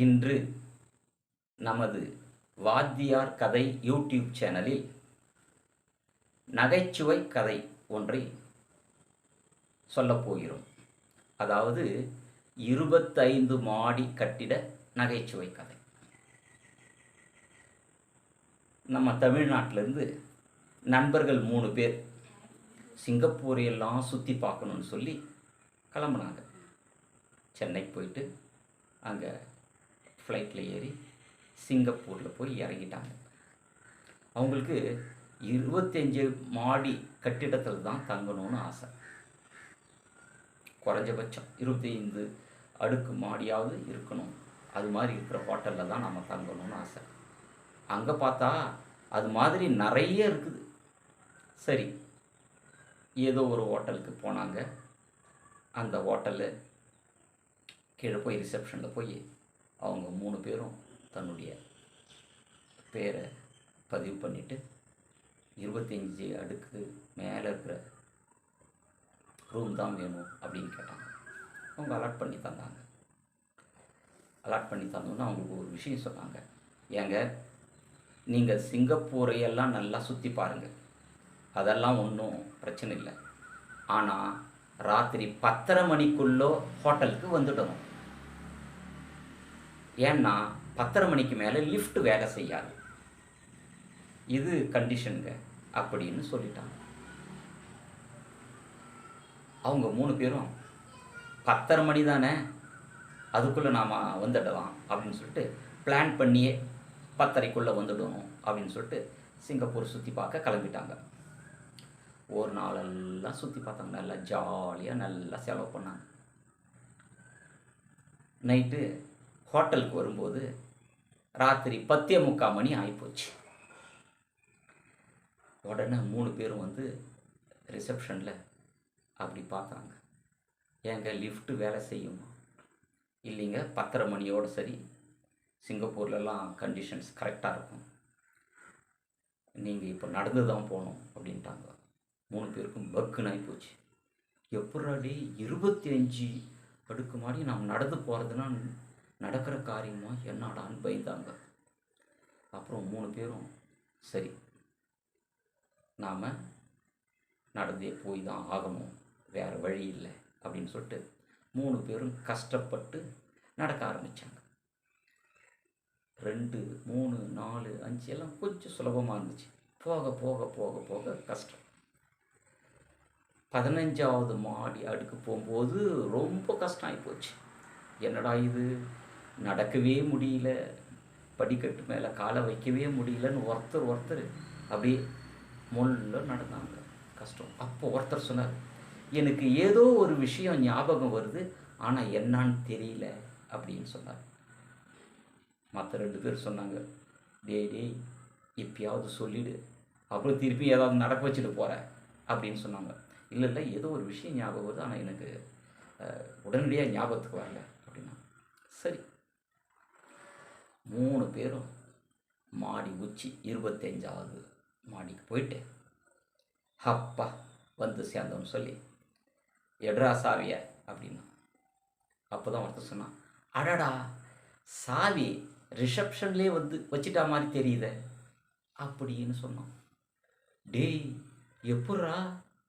இன்று நமது வாத்தியார் கதை யூடியூப் சேனலில் நகைச்சுவை கதை ஒன்றை சொல்லப்போகிறோம் அதாவது இருபத்தைந்து மாடி கட்டிட நகைச்சுவை கதை. நம்ம தமிழ்நாட்டிலேருந்து நண்பர்கள் மூணு பேர் சிங்கப்பூர் எல்லாம் சுற்றி பார்க்கணுன்னு சொல்லி கிளம்புனாங்க. சென்னைக்கு போயிட்டு அங்கே ஃப்ளைட்டில் ஏறி சிங்கப்பூரில் போய் இறங்கிட்டாங்க. அவங்களுக்கு இருபத்தஞ்சு மாடி கட்டிடத்தில் தான் தங்கணும்னு ஆசை. குறைஞ்சபட்சம் இருபத்தைந்து அடுக்கு மாடியாவது இருக்கணும். அது மாதிரி இருக்கிற ஹோட்டலில் தான் நம்ம தங்கணும்னு ஆசை. அங்கே பார்த்தா அது மாதிரி நிறைய இருக்குது. சரி ஏதோ ஒரு ஹோட்டலுக்கு போனாங்க. அந்த ஹோட்டலில் கீழே போய் ரிசப்ஷனில் போய் அவங்க மூணு பேரும் தன்னுடைய பேரை பதிவு பண்ணிவிட்டு இருபத்தஞ்சி அடுக்கு மேலே இருக்கிற ரூம் தான் வேணும் அப்படின்னு கேட்டாங்க. அவங்க அலாட் பண்ணி தந்தாங்க. அலாட் பண்ணி தந்தோன்னா அவங்களுக்கு ஒரு விஷயம் சொன்னாங்க. ஏங்க நீங்கள் சிங்கப்பூரையெல்லாம் நல்லா சுற்றி பாருங்கள் அதெல்லாம் ஒன்றும் பிரச்சனை இல்லை. ஆனால் ராத்திரி பத்தரை மணிக்குள்ளோ ஹோட்டலுக்கு வந்துடணும். ஏன்னா பத்தரை மணிக்கு மேலே லிஃப்ட் வேலை செய்யாது. இது கண்டிஷனுங்க அப்படின்னு சொல்லிட்டாங்க. அவங்க மூணு பேரும் பத்தரை மணி தானே அதுக்குள்ளே நாம் வந்துடலாம் அப்படின்னு சொல்லிட்டு பிளான் பண்ணியே பத்தரைக்குள்ளே வந்துடணும் அப்படின்னு சொல்லிட்டு சிங்கப்பூர் சுற்றி பார்க்க கிளம்பிட்டாங்க. ஒரு நாளெல்லாம் சுற்றி பார்த்தாங்க நல்லா ஜாலியாக நல்லா செலவு பண்ணாங்க. நைட்டு ஹோட்டலுக்கு வரும்போது ராத்திரி பத்தே முக்கால் மணி ஆகிப்போச்சு உடனே மூணு பேரும் வந்து ரிசப்ஷனில் அப்படி பார்க்குறாங்க ஏங்க லிஃப்ட்டு வேலை செய்யுமா? இல்லைங்க பத்தரை மணியோடு சரி. சிங்கப்பூர்லலாம் கண்டிஷன்ஸ் கரெக்டாக இருக்கும். நீங்கள் இப்போ நடந்து தான் போகணும் அப்படின்ட்டாங்க. மூணு பேருக்கும் பக்குன்னு ஆகிப்போச்சு எப்படாடி இருபத்தி அஞ்சு அடுக்கு மாடி நாம் நடந்து போகிறதுனா நடக்கிற காரியமாக என்னடான்னு பயந்தாங்க. அப்புறம் மூணு பேரும் சரி நாம் நடந்தே போய் தான் ஆகணும். வேறு வழி இல்லை அப்படின்னு சொல்லிட்டு மூணு பேரும் கஷ்டப்பட்டு நடக்க ஆரம்பித்தாங்க ரெண்டு மூணு நாலு அஞ்சு எல்லாம் கொஞ்சம் சுலபமாக இருந்துச்சு. போக போக போக போக கஷ்டம். பதினஞ்சாவது மாடி அடுக்கு போகும்போது ரொம்ப கஷ்டம் ஆகிப்போச்சு என்னடா இது? நடக்கவே முடியல. படிக்கட்டு மேலே காலை வைக்கவே முடியலன்னு ஒருத்தர் ஒருத்தர் அப்படியே முள்ள நடந்தாங்க. கஷ்டம். அப்போ ஒருத்தர் சொன்னார் எனக்கு ஏதோ ஒரு விஷயம் ஞாபகம் வருது ஆனால் என்னான்னு தெரியல அப்படின்னு சொன்னார். மற்ற ரெண்டு பேர் சொன்னாங்க டேய் டேய் இப்பயாவது சொல்லிடு. அப்புறம் திருப்பி ஏதாவது நடக்க வச்சுட்டு போகிற அப்படின்னு சொன்னாங்க. இல்லை இல்லை ஏதோ ஒரு விஷயம் ஞாபகம் வருது ஆனால் எனக்கு உடனடியாக ஞாபகத்துக்கு வரல அப்படின்னா. சரி. மூணு பேரும் மாடி உச்சி இருபத்தஞ்சாவது மாடிக்கு போயிட்டு அப்பா வந்து சேர்ந்தோம்னு சொல்லி எட்ரா சாவிய அப்படின்னா. அப்போ தான் ஒருத்தர் சொன்னான் அடடா சாவி ரிசப்ஷன்லேயே வந்து வச்சிட்டா மாதிரி தெரியுதே அப்படின்னு சொன்னான். டேய் எப்பட்றா?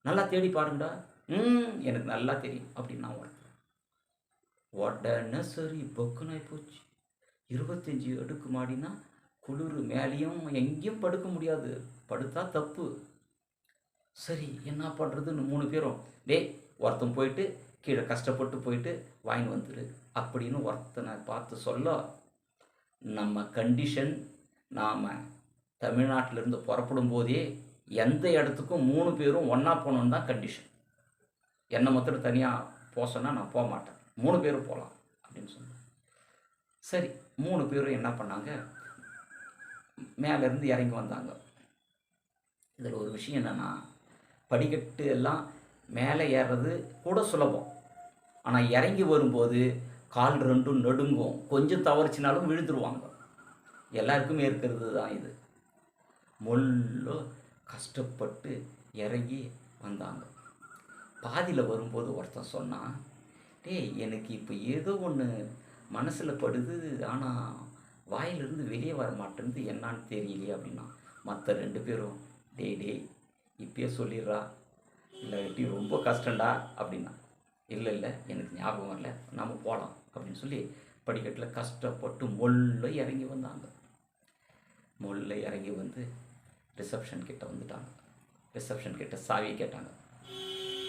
நல்லா தேடி பாருங்கடா. ம் எனக்கு நல்லா தெரியும் அப்படின்னு நான் ஒருத்தர் உடனே சரி பொக்குன்னு போச்சு. இருபத்தஞ்சி அடுக்கு மாடினா குளிர் மேலேயும் எங்கேயும் படுக்க முடியாது. படுத்தா தப்பு. சரி என்ன பண்ணுறதுன்னு மூணு பேரும் டேய் ஒருத்தன் போயிட்டு கீழே கஷ்டப்பட்டு போயிட்டு வாங்கி வந்துடு அப்படின்னு ஒருத்தனை பார்த்து சொல்ல நம்ம கண்டிஷன் நாம் தமிழ்நாட்டிலேருந்து புறப்படும் போதே எந்த இடத்துக்கும் மூணு பேரும் ஒன்றா போகணுன்னு தான் கண்டிஷன் என்னை மொத்தம் தனியாக போக சொன்னால் நான் போக மாட்டேன். மூணு பேரும் போகலாம் அப்படின்னு சொன்னேன். சரி மூணு பேரும் என்ன பண்ணாங்க? மேலேருந்து இறங்கி வந்தாங்க. இதில் ஒரு விஷயம் என்னென்னா படிக்கட்டு எல்லாம் மேலே ஏறுறது கூட சுலபம். ஆனால் இறங்கி வரும்போது கால் ரெண்டும் நடுங்கும். கொஞ்சம் தவறிச்சினாலும் விழுந்துருவாங்க. எல்லாருக்குமே இருக்கிறது தான் இது. முள்ள கஷ்டப்பட்டு இறங்கி வந்தாங்க. பாதியில் வரும்போது ஒருத்தன் சொன்னான் டேய் எனக்கு இப்போ ஏதோ ஒன்று மனசில் படுது ஆனால் வாயிலிருந்து வெளியே வர மாட்டேன்து என்னான்னு தெரியலையே அப்படின்னா மற்ற ரெண்டு பேரும் டே டே இப்பயே சொல்லிடுறா. இல்லாட்டி ரொம்ப கஷ்டம்டா அப்படின்னா இல்லை இல்லை எனக்கு ஞாபகம் வரல நம்ம போகலாம் அப்படின்னு சொல்லி படிக்கட்டில் கஷ்டப்பட்டு மொல்ல இறங்கி வந்தாங்க. மொல்ல இறங்கி வந்து ரிசப்ஷன் கிட்ட வந்துட்டாங்க. ரிசப்ஷன் கிட்ட சாவியை கேட்டாங்க.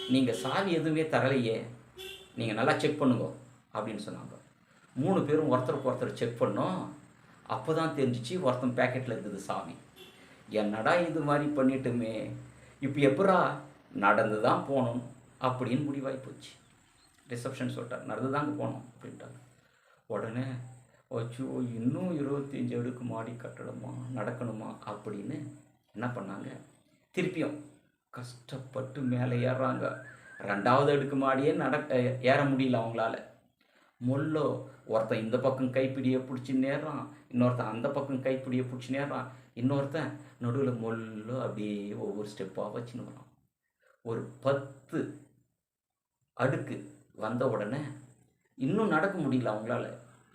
நீங்கள் சாவி எதுவுமே தரலையே நீங்கள் நல்லா செக் பண்ணுங்க அப்படின்னு சொன்னாங்க. மூணு பேரும் ஒருத்தருக்கு ஒருத்தர் செக் பண்ணோம். அப்போ தான் தெரிஞ்சிச்சு ஒருத்தன் பேக்கெட்டில் இருக்குது சாமி. என்னடா இது மாதிரி பண்ணிட்டுமே? இப்போ எப்படா? நடந்து தான் போகணும் அப்படின்னு முடிவாகி போச்சு. ரிசப்ஷன் சொல்லிட்டார் நடந்து தாங்க போகணும் அப்படின்ட்டாங்க உடனே அச்சோ இன்னும் இருபத்தஞ்சி அடுக்கு மாடி கட்டணுமா? நடக்கணுமா? அப்படின்னு என்ன பண்ணாங்க? திருப்பியும் கஷ்டப்பட்டு மேலே ஏறுறாங்க. ரெண்டாவது அடுக்கு மாடியே நட ஏற முடியல அவங்களால. முள்ளோ ஒருத்தன் இந்த பக்கம் கைப்பிடியை பிடிச்சி நேர்றான் இன்னொருத்தன் அந்த பக்கம் கைப்பிடியை பிடிச்சி நேர்றான். இன்னொருத்தன் நடுவில் முள்ளோ அப்படியே ஒவ்வொரு ஸ்டெப்பாக வச்சுன்னு வரான் ஒரு பத்து அடுக்கு வந்த உடனே இன்னும் நடக்க முடியல அவங்களால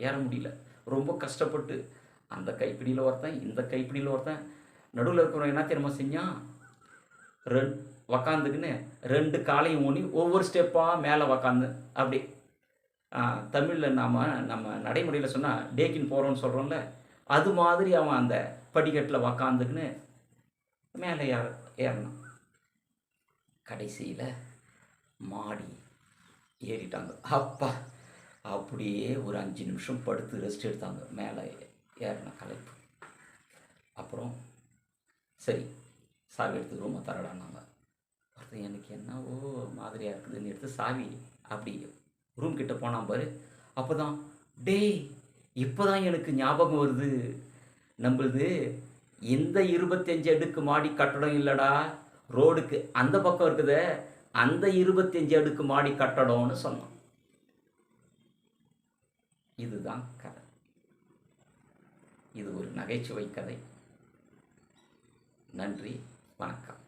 ஏற முடியல. ரொம்ப கஷ்டப்பட்டு அந்த கைப்பிடியில் ஒருத்தன் இந்த கைப்பிடியில் ஒருத்தன் நடுவில் இருக்கிறவன் என்ன தெரியுமா செஞ்சான்? ரெண்டு உக்காந்துக்குன்னு ரெண்டு காலையும் ஊனி ஒவ்வொரு ஸ்டெப்பாக மேலே உக்காந்து அப்படி தமிழில் நாம் நம்ம நடைமுறையில் சொன்னால் டேக்கின் போகிறோன்னு சொல்கிறோம்ல அது மாதிரி அவன் அந்த படிக்கட்டில் உக்காந்துக்குன்னு மேலே ஏற ஏறினான் கடைசியில் மாடி ஏறிட்டாங்க. அப்பா அப்படியே ஒரு அஞ்சு நிமிஷம் படுத்து ரெஸ்ட் எடுத்தாங்க. மேலே ஏறின கலைப்பு அப்புறம் சரி சாவி எடுத்து ரூமை தரடானாங்க ஒருத்தன் எனக்கு என்னவோ மாதிரியாக இருக்குதுன்னு எடுத்து சாவி அப்படி ரூம் கிட்ட போனான் பாரு. அப்போ தான் டேய் இப்போ தான் எனக்கு ஞாபகம் வருது. நம்மளுது இந்த இருபத்தஞ்சு அடுக்கு மாடி கட்டடம் இல்லைடா. ரோடுக்கு அந்த பக்கம் இருக்குத அந்த இருபத்தஞ்சு அடுக்கு மாடி கட்டடம்னு சொன்னான். இதுதான் கதை. இது ஒரு நகைச்சுவை கதை. நன்றி வணக்கம்.